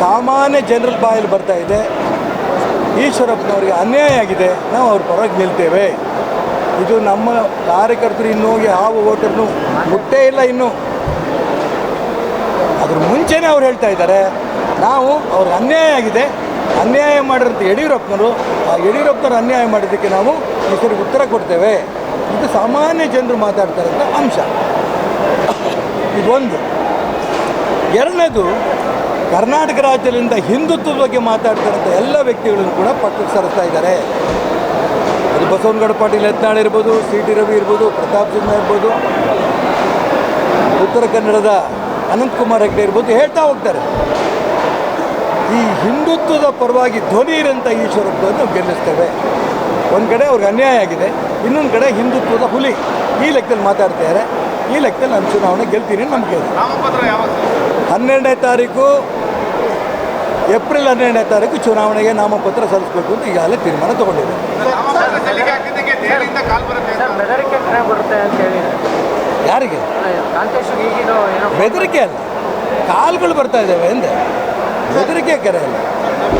ಸಾಮಾನ್ಯ ಜನರಲ್ ಬಾಯಲ್ಲಿ ಬರ್ತಾ ಇದೆ. ಈಶ್ವರಪ್ಪನವರಿಗೆ ಅನ್ಯಾಯ ಆಗಿದೆ. ನಾವು ಅವ್ರ ಪರವಾಗಿ ನಿಲ್ತೇವೆ. ಇದು ನಮ್ಮ ಕಾರ್ಯಕರ್ತರು ಇನ್ನೂ ಹೋಗಿ ಯಾವ ಓಟರ್ನು ಮುಟ್ಟೇ ಇಲ್ಲ ಇನ್ನೂ. ಅದ್ರ ಮುಂಚೆನೇ ಅವ್ರು ಹೇಳ್ತಾ ಇದ್ದಾರೆ. ನಾವು ಅವ್ರಿಗೆ ಅನ್ಯಾಯ ಆಗಿದೆ. ಅನ್ಯಾಯ ಮಾಡಿರೋಂಥ ಯಡಿಯೂರಪ್ಪನವರು ಆ ಯಡಿಯೂರಪ್ಪನವ್ರು ಅನ್ಯಾಯ ಮಾಡಿದ್ದಕ್ಕೆ ನಾವು ಹೆಸರಿಗೆ ಉತ್ತರ ಕೊಡ್ತೇವೆ. ಇದು ಸಾಮಾನ್ಯ ಜನರು ಮಾತಾಡ್ತಾರಂಥ ಅಂಶ. ಇದೊಂದು. ಎರಡನೇದು ಕರ್ನಾಟಕ ರಾಜ್ಯದಿಂದ ಹಿಂದುತ್ವದ ಬಗ್ಗೆ ಮಾತಾಡ್ತಿರುವಂಥ ಎಲ್ಲ ವ್ಯಕ್ತಿಗಳನ್ನು ಕೂಡ ಪಕ್ಕಕ್ಕೆ ಸರಿಸ್ತಾ ಇದ್ದಾರೆ. ಅದು ಬಸವನಗೌಡ ಪಾಟೀಲ್ ಯತ್ನಾಳ್ ಇರ್ಬೋದು ಸಿ ಟಿ ರವಿ ಇರ್ಬೋದು, ಪ್ರತಾಪ್ ಸಿಂಹ ಇರ್ಬೋದು, ಉತ್ತರ ಕನ್ನಡದ ಅನಂತಕುಮಾರ್ ಹೆಗ್ಡೆ ಇರ್ಬೋದು, ಹೇಳ್ತಾ ಹೋಗ್ತಾರೆ. ಈ ಹಿಂದುತ್ವದ ಪರವಾಗಿ ಧ್ವನಿ ಇರೋಂಥ ಈಶ್ವರಪ್ಪನ್ನು ಗೆಲ್ಲಿಸ್ತೇವೆ. ಒಂದು ಕಡೆ ಅವ್ರಿಗೆ ಅನ್ಯಾಯ ಆಗಿದೆ, ಇನ್ನೊಂದು ಕಡೆ ಹಿಂದುತ್ವದ ಹುಲಿ. ಈ ಲೆಕ್ಕದಲ್ಲಿ ಮಾತಾಡ್ತಿದ್ದಾರೆ ಈ ಲೆಕ್ಕದಲ್ಲಿ ನಾನು ಚುನಾವಣೆ ಗೆಲ್ತೀನಿ ಯಾವಾಗ ಹನ್ನೆರಡನೇ ತಾರೀಕು ಏಪ್ರಿಲ್ ಹನ್ನೆರಡನೇ ತಾರೀಕು ಚುನಾವಣೆಗೆ ನಾಮಪತ್ರ ಸಲ್ಲಿಸಬೇಕು ಅಂತ ಈಗಾಗಲೇ ತೀರ್ಮಾನ ತಗೊಂಡಿದೆ. ಯಾರಿಗೆ? ಕಾಂತೇಶ್ ಈಗಿನ ಏನೋ ಬೆದರಿಕೆ ಅಲ್ಲ. ಕಾಲ್ಗಳು ಬರ್ತಾ ಇದ್ದಾವೆ ಎಂದೆ. ಬೆದರಿಕೆ ಕೆರೆ ಅಲ್ಲ.